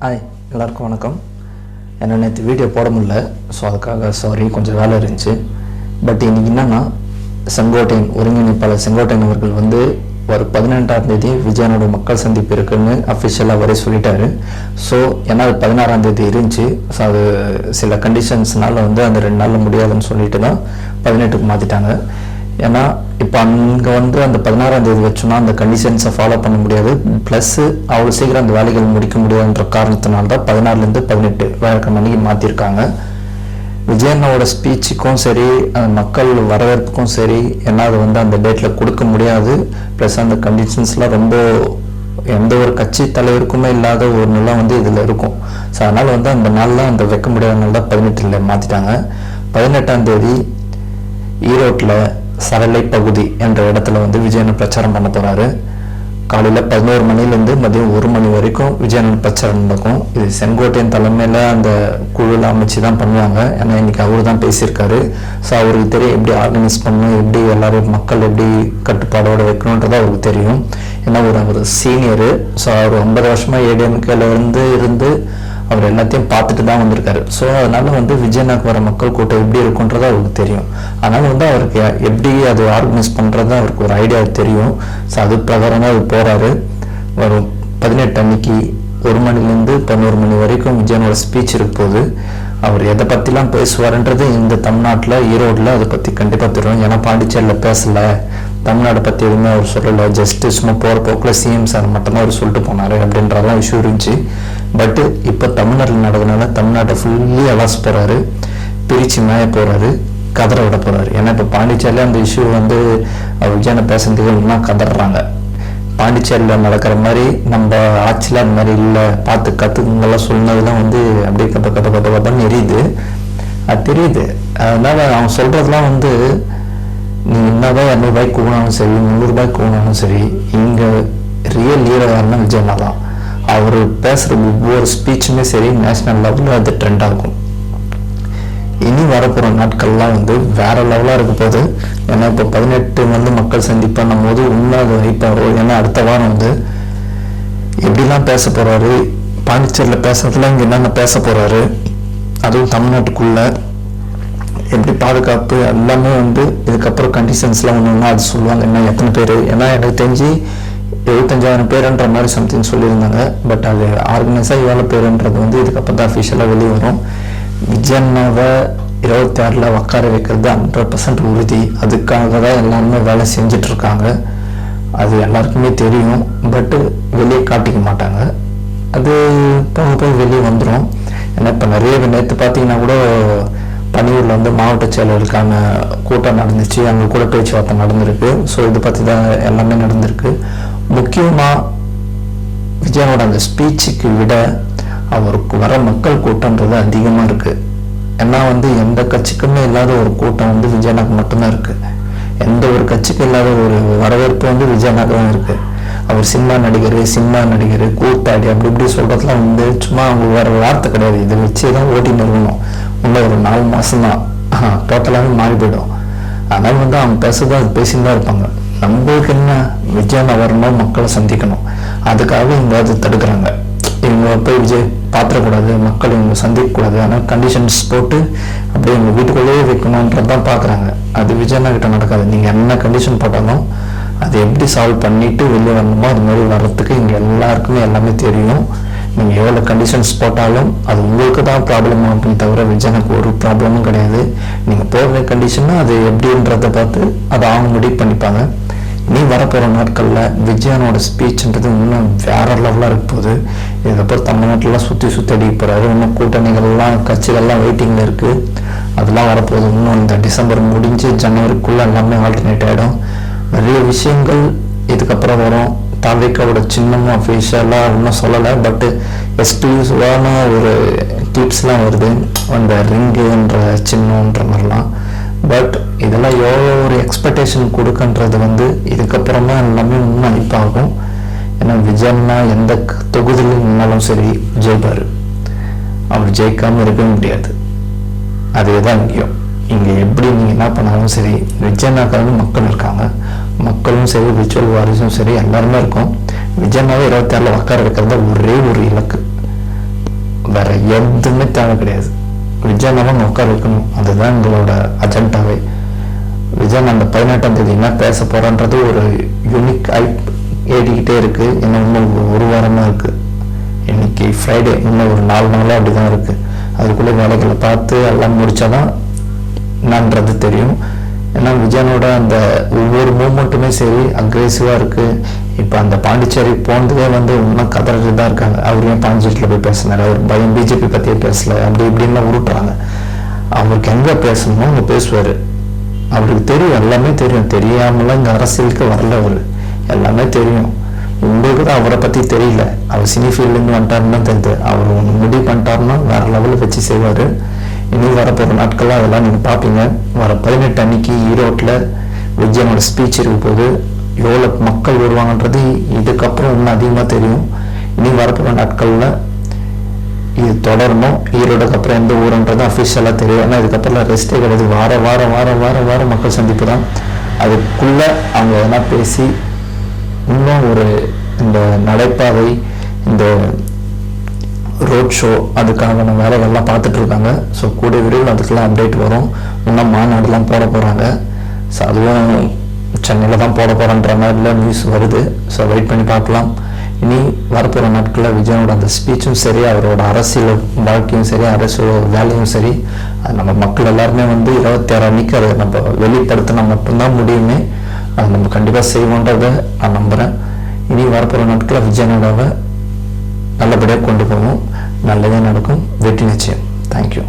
Hi எல்லாருக்கும் வணக்கம். என்ன நேற்று வீடியோ போட முடியல. ஸோ அதுக்காக சாரி கொஞ்சம் வேலை இருந்துச்சு. பட் இன்னைக்கு என்னென்னா செங்கோட்டையன் ஒருங்கிணைப்பாளர் செங்கோட்டையன் அவர்கள் வந்து ஒரு பதினெட்டாம் தேதி விஜயனோட மக்கள் சந்திப்பு இருக்குன்னு அஃபிஷியலாக வரை சொல்லிட்டாரு. ஸோ ஏன்னா அது பதினாறாம் தேதி இருந்துச்சு. ஸோ அது சில கண்டிஷன்ஸ்னால வந்து அந்த ரெண்டு நாளில் முடியாதுன்னு சொல்லிட்டு தான் பதினெட்டுக்கு மாற்றிட்டாங்க ஏன்னா இப்போ அங்கே வந்து அந்த பதினாறாம் தேதி வச்சோம்னா அந்த கண்டிஷன்ஸை ஃபாலோ பண்ண முடியாது. ப்ளஸ் அவ்வளோ சீக்கிரம் அந்த வேலைகள் முடிக்க முடியாதுன்ற காரணத்தினால தான் பதினாறுலேருந்து பதினெட்டு வேலைக்கிழமைக்கு மாற்றிருக்காங்க விஜயண்ணோட ஸ்பீச்சுக்கும் சரி அந்த மக்கள் வரவேற்புக்கும் சரி ஏன்னா அது வந்து அந்த டேட்டில் கொடுக்க முடியாது. ப்ளஸ் அந்த கண்டிஷன்ஸ்லாம் ரொம்ப எந்த ஒரு கட்சி தலைவருக்குமே இல்லாத ஒரு நிலம் வந்து இதில் இருக்கும். ஸோ அதனால் வந்து அந்த நாளில் அந்த வைக்க முடியாதனால தான் பதினெட்டில் மாற்றிட்டாங்க பதினெட்டாம் தேதி ஈரோட்டில் சரளை பகுதி என்ற இடத்துல வந்து விஜயன் பிரச்சாரம் பண்ண போறாரு. காலையில் பதினோரு மணிலேருந்து மதியம் ஒரு மணி வரைக்கும் விஜயன் பிரச்சாரம் நடக்கும். இது செங்கோட்டையன் தலைமையில் அந்த குழுவில் அமைச்சு தான் பண்ணுவாங்க. ஏன்னா இன்றைக்கி அவர் தான் பேசியிருக்காரு. ஸோ அவருக்கு தெரியும் எப்படி ஆர்கனைஸ் பண்ணணும் எப்படி எல்லோரும் மக்கள் எப்படி கட்டுப்பாடோடு வைக்கணுன்றது அவருக்கு தெரியும். ஏன்னா ஒரு அவர் சீனியரு ஸோ அவர் ஐம்பது வருஷமாக ஏடிஎம்கேல இருந்து இருந்து அவர் எல்லாத்தையும் பார்த்துட்டு தான் வந்திருக்காரு. ஸோ அதனால வந்து விஜயநாக்கு வர மக்கள் கூட்டம் எப்படி இருக்குன்றது அவருக்கு தெரியும். அதனால வந்து அவருக்கு எப்படி அது ஆர்கனைஸ் பண்ணுறது அவருக்கு ஒரு ஐடியா தெரியும். ஸோ அது பிரகாரம் தான் அவர் போகிறாரு வரும் பதினெட்டு அன்னைக்கு ஒரு மணிலேருந்து பதினோரு மணி வரைக்கும் விஜயனோட ஸ்பீச் இருக்க போகுது. அவர் எதை பற்றிலாம் பேசுவார்ன்றது இந்த தமிழ்நாட்டில் ஈரோட்டில் அதை பற்றி கண்டிப்பாக தெரியும். ஏன்னா பாண்டிச்சேரியில் பேசல. தமிழ்நாடை பற்றி எதுவுமே அவர் சொல்லலை. ஜஸ்ட் சும்மா போகிற போக்கில் சிஎம் சார் மட்டும்தான் அவர் சொல்லிட்டு போனார் அப்படின்றதெல்லாம் இஷ்யூ இருந்துச்சு. பட்டு இப்போ தமிழ்நாட்டில் நடக்கிறதுனால தமிழ்நாட்டை ஃபுல்லி அலாஸ் போகிறாரு பிரித்து மேய போகிறாரு கதற விட போகிறாரு ஏன்னா இப்போ பாண்டிச்சேரியில் அந்த இஷ்யூ வந்து அவர் விஜயனை இன்னும் கதறாங்க. பாண்டிச்சேரியில் நடக்கிற மாதிரி நம்ம ஆட்சியில் அந்த மாதிரி இல்லை. பார்த்து கற்றுக்குங்கெல்லாம் தான் வந்து அப்படியே கட்ட கட்ட கட்ட கட்டன்னு எரியுது. அது தெரியுது. அதனால் அவன் சொல்கிறதுலாம் வந்து நீ என்னதான் இரநூறுபாய்க்கு கூடாலும் சரி முந்நூறுபாய்க்கு கூடாலும் சரி இங்கே ரியல் ஹீரோ விஜயனா தான். அவர் பேசுகிற ஒவ்வொரு ஸ்பீச்சுமே சரி நேஷ்னல் லெவலில் அது ட்ரெண்ட் ஆகும். இனி வரப்போகிற நாட்கள்லாம் வந்து வேற லெவலாக இருக்க போகுது ஏன்னா இப்போ பதினெட்டு வந்து மக்கள் சந்திப்புன்னும் போது உண்மை அது இப்போ ஏன்னா அடுத்த வாரம் வந்து எப்படிலாம் பேச போறாரு? பாண்டிச்சேரியில் பேசுறதுல இங்கே என்னென்ன பேச போகிறாரு அதுவும் தமிழ்நாட்டுக்குள்ள எப்படி பாதுகாப்பு எல்லாமே வந்து இதுக்கப்புறம் கண்டிஷன்ஸ்லாம் ஒன்று ஒன்றா அது சொல்லுவாங்க. என்ன எத்தனை பேர்? ஏன்னா எனக்கு தெரிஞ்சு எழுபத்தஞ்சாயிரம் பேருன்ற மாதிரி சம்திங் சொல்லியிருந்தாங்க. பட் அது ஆர்கனைஸாக எவ்வளோ பேருன்றது வந்து இதுக்கப்புறம் தான் அஃபிஷியலாக வெளியே வரும் விஜயண்ணாவை இருபத்தி ஆறில் உட்கார வைக்கிறது ஹண்ட்ரட் பர்சன்ட் உறுதி. அதுக்காக தான் எல்லாருமே வேலை செஞ்சிட்ருக்காங்க. அது எல்லாருக்குமே தெரியும். பட்டு வெளியே காட்டிக்க மாட்டாங்க. அது போக போய் வெளியே வந்துடும் ஏன்னா இப்போ நிறைய நேற்று பார்த்தீங்கன்னா கூட பணியூரில் வந்து மாவட்ட செயலர்களுக்கான கூட்டம் நடந்துச்சு. அங்கே கூட பேச்சுவார்த்தை நடந்திருக்கு. ஸோ இதை பற்றி தான் எல்லாமே நடந்திருக்கு. முக்கியமாக விஜயனோட அந்த ஸ்பீச்சுக்கு விட அவருக்கு வர மக்கள் கூட்டம்ன்றது அதிகமாக இருக்குது ஏன்னா வந்து எந்த கட்சிக்குமே இல்லாத ஒரு கூட்டம் வந்து விஜயநாக்கு மட்டும்தான் இருக்குது எந்த ஒரு கட்சிக்கு இல்லாத ஒரு வரவேற்பு வந்து விஜயநாக்கு தான் இருக்குது அவர் சினிமா நடிகர் சினிமா நடிகர் கூத்தாடி அப்படி இப்படி சொல்கிறதுலாம் வந்து சும்மா அவங்க வேறு வார்த்தை கிடையாது. இதை வச்சு தான் ஓட்டி நிறுவனம். இன்னும் ஒரு நாலு மாதம் தான் டோட்டலாகவே மாறி போயிடும். அதனால் வந்து அவங்க பேசுதான் அது பேசின்னு தான் இருப்பாங்க. நம்மளுக்கு என்ன விஜயனை வரணும் மக்களை சந்திக்கணும். அதுக்காக இங்கே அதை தடுக்கிறாங்க. இவங்க போய் விஜய் பார்த்துடக்கூடாது மக்கள் இவங்க சந்திக்கக்கூடாது ஆனால் கண்டிஷன்ஸ் போட்டு அப்படியே இவங்க வீட்டுக்குள்ளேயே வைக்கணுன்றது தான் பார்க்குறாங்க அது விஜயண்ணா கிட்ட நடக்காது. நீங்கள் என்ன கண்டிஷன் போட்டாலும் அதை எப்படி சால்வ் பண்ணிவிட்டு வெளியே வரணுமோ அது மாதிரி வர்றதுக்கு இங்கே எல்லாருக்குமே எல்லாமே தெரியும். நீங்கள் எவ்வளோ கண்டிஷன்ஸ் போட்டாலும் அது உங்களுக்கு தான் ப்ராப்ளம் ஆகும் தவிர விஜயனுக்கு ஒரு ப்ராப்ளமும் கிடையாது. நீங்கள் போடுற கண்டிஷன்னா அது எப்படின்றத பார்த்து அதை அவங்க முடிவு பண்ணிப்பாங்க. நீ வரப்போகிற நாட்களில் விஜயானோட ஸ்பீச்ன்றது இன்னும் வேற லெவலாக இருக்க போகுது. இதுக்கப்புறம் தமிழ்நாட்டிலாம் சுற்றி சுற்றி அடிக்க போகிறாரு இன்னும் கூட்டணிகள்லாம் கட்சிகள்லாம் வெயிட்டிங்கில் இருக்குது அதெல்லாம் வரப்போகுது. இன்னும் இந்த டிசம்பர் முடிஞ்சு ஜனவரிக்குள்ளே எல்லாமே ஆல்டர்னேட் ஆகிடும் நிறைய விஷயங்கள் இதுக்கப்புறம் வரும். தாவேக்காவோட சின்னமும் அஃபிஷியலாக இன்னும் சொல்லலை பட்டு எக்ஸ்க்ளூசிவான ஒரு கிளிப்ஸ்லாம் வருது. அந்த ரிங்குன்ற சின்னன்ற மாதிரிலாம். பட் இதெல்லாம் எவ்வளோ ஒரு எக்ஸ்பெக்டேஷன் கொடுக்கன்றது வந்து இதுக்கப்புறமா எல்லாமே இன்னும் அழிப்பாகும் ஏன்னா விஜய்னா எந்த தொகுதியில் நின்னாலும் சரி ஜெயிப்பார் அவர் ஜெயிக்காமல் இருக்கவே முடியாது. அதேதான் இங்கேயும். இங்கே எப்படி நீங்கள் என்ன பண்ணாலும் சரி விஜயனாக்காக மக்கள் இருக்காங்க. வாரிசும் சரி விர்ச்சுவல் வாரிசும் சரி எல்லாருமே இருக்கும். விஜயனாவே இருபத்தாறில் உட்கார வைக்கிறது ஒரே ஒரு இலக்கு. வேற எதுவுமே தேவை கிடையாது. விஜயனவன் உட்கார வைக்கணும். அதுதான் எங்களோட அஜெண்டாவே விஜயன் அந்த பதினெட்டாம் தேதி என்ன பேச போறான்றது ஒரு யூனிக் ஐப் ஏறிக்கிட்டே இருக்கு. இன்னும் இன்னும் ஒரு- ஒரு வாரமா இருக்கு. இன்னைக்கு ஃப்ரைடே இன்னும் ஒரு நாலு நாளாக அப்படிதான் இருக்கு. அதுக்குள்ளே வேலைகளை பார்த்து எல்லாம் முடிச்சாதான் என்னன்றது தெரியும். ஏன்னா விஜயனோட அந்த ஒவ்வொரு மூமெண்ட்டுமே சரி அக்ரெசிவாக இருக்குது இப்போ அந்த பாண்டிச்சேரி போனதுவே வந்து இன்னும் கதறிட்டு தான் இருக்காங்க. அவர் ஏன் பாண்டிச்சேரியில் போய் பேசினார்? அவர் பயம் பிஜேபி பற்றியே பேசலை. அப்படி இப்படின்லாம் உருட்டுறாங்க. அவருக்கு எங்கே பேசணுமோ அங்கே பேசுவார். அவருக்கு தெரியும் எல்லாமே தெரியும். தெரியாமலாம் இங்கே அரசியலுக்கு வரல அவர். எல்லாமே தெரியும். உங்களுக்கு தான் அவரை பற்றி தெரியல. அவர் சினி ஃபீல்டுன்னு வந்துட்டாருன்னு தான் தெரியுது. அவர் முடிவு பண்ணிட்டாருன்னா வேற லெவலில் வச்சு செய்வார். இனி வரப்போகிற நாட்கள்லாம் அதெல்லாம் நீங்கள் பார்ப்பீங்க. வர பதினெட்டு அன்னைக்கு ஈரோட்டில் விஜயனோட ஸ்பீச் இருக்க போது எவ்வளோ மக்கள் வருவாங்கன்றது இதுக்கப்புறம் இன்னும் அதிகமாக தெரியும். இனி வரப்போகிற நாட்களில் இது தொடரணும் ஈரோடுக்கு அப்புறம் எந்த ஊருன்றது அஃபிஷியலாக தெரியும். ஆனால் இதுக்கப்புறம் ரெஸ்ட்டே கிடையாது. வார வாரம் வாரம் வாரம் வாரம் மக்கள் சந்திப்பு தான். அதுக்குள்ளே அவங்க எதனா பேசி இன்னும் ஒரு இந்த நடைபாதை இந்த ரோட் ஷோ அதுக்கான வேலைகள்லாம் பார்த்துட்டு இருக்காங்க ஸோ கூடிய விரைவில் அதுக்கெல்லாம் அப்டேட் வரும். இன்னும் மாநாடுலாம் போட போகிறாங்க ஸோ அதுவும் சென்னையில் தான் போட போகிறன்ற மாதிரிலாம் நியூஸ் வருது. ஸோ வெயிட் பண்ணி பார்க்கலாம். இனி வரப்போகிற நாட்களில் விஜயனோட அந்த ஸ்பீச்சும் சரி அவரோட அரசியல் வாழ்க்கையும் சரி அரசியல் வேலையும் சரி அது நம்ம மக்கள் எல்லாருமே வந்து இருபத்தி ஆறு அன்னைக்கு அதை நம்ம வெளிப்படுத்தினா மட்டும்தான் முடியுமே. அது நம்ம கண்டிப்பாக செய்வோன்றதை நான் நம்புகிறேன் இனி வரப்போகிற நாட்களில் விஜயனோட நல்லபடியாக கொண்டு போவோம். நல்லதே நடக்கும். வெற்றி நிச்சயம். தேங்க்யூ